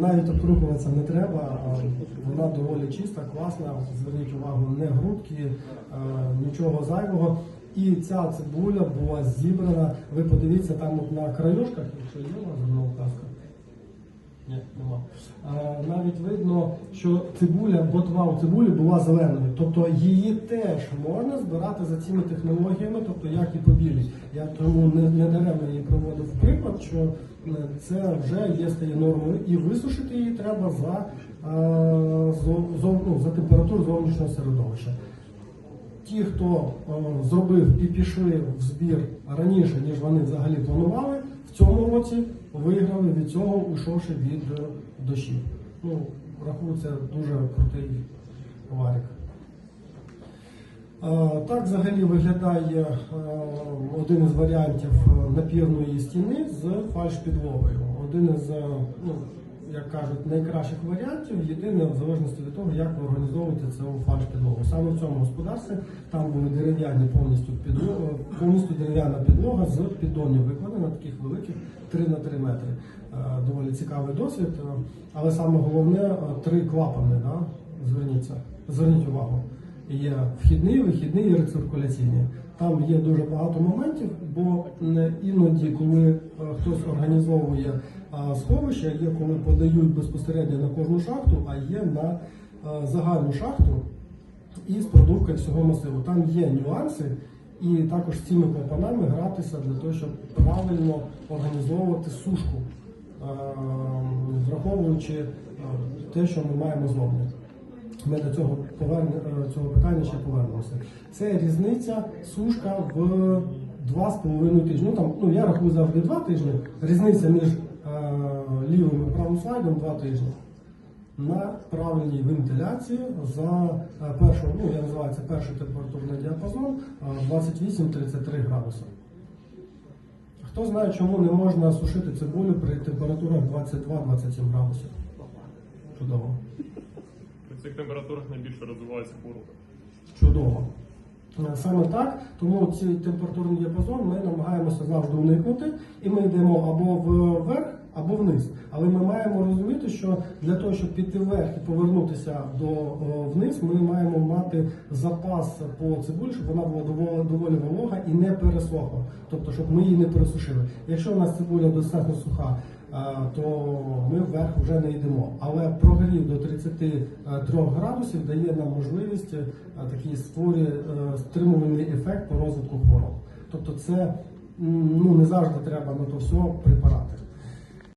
Навіть обкрупуватися не треба, вона доволі чиста, класна. Зверніть увагу, не грудки, е, нічого зайвого. І ця цибуля була зібрана. Ви подивіться там на краюшках, якщо є у вас зернова указка. Ні, нема. Е, Навіть видно, що цибуля, ботва у цибулі була зеленою. Тобто її теж можна збирати за цими технологіями, тобто як і по. Я тому не, не даремно її проводив приклад, що е, це вже є стає нормою, і висушити її треба за, е, зо- зо- ну, за температуру зовнішнього середовища. Ті, хто е, зробив і пішли в збір раніше, ніж вони взагалі планували, в цьому році виграли від цього, ушовши від дощі. дощів. Ну, рахую, це дуже крутий варік. Е, Так взагалі виглядає е, один із варіантів е, напірної стіни з фальш-підлогою. Один із, е, ну, як кажуть, найкращих варіантів, єдине в залежності від того, як ви організовуєте цю фарш підлогу. Саме в цьому господарстві там були дерев'яні повністю підлога, повністю дерев'яна підлога з піддонів викладена, таких великих 3 на 3 метри. Е, Доволі цікавий досвід, е, але саме головне е, три клапани. Да? Зверніться, зверніть увагу. Є вхідний, вихідний і рециркуляційний. Там є дуже багато моментів, бо іноді, коли е, хтось організовує е, сховище, є коли подають безпосередньо на кожну шахту, а є на е, загальну шахту із продувкою всього масиву. Там є нюанси, і також з цими клапанами гратися для того, щоб правильно організовувати сушку, враховуючи те, що ми маємо зовні. Ми до цього е, цього питання ще повернемося. Це різниця сушка в 2,5 тижні. Ну там ну я рахую завжди 2 тижні. Різниця між е, лівим і правим слайдом 2 тижні. На правильній вентиляції за е, першу, ну я називаю це перший температурний діапазон е, 28-33 градуси. Хто знає, чому не можна сушити цибулю при температурах 22-27 градусів? Чудово. Цих температурах найбільше розвивається хвороба. Чудово. Е, Саме так, тому цей температурний діапазон ми намагаємося завжди уникнути, і ми йдемо або вверх, або вниз. Але ми маємо розуміти, що для того, щоб піти вверх і повернутися до вниз, ми маємо мати запас по цибулі, щоб вона була доволі, доволі волога і не пересохла. Тобто, щоб ми її не пересушили. Якщо у нас цибуля достатньо суха, е, то ми вверх вже не йдемо. Але прогрів до 33 градусів дає нам можливість е, такий створює е, стримувальний ефект по розвитку хвороб. Тобто це ну, не завжди треба на то все препарат.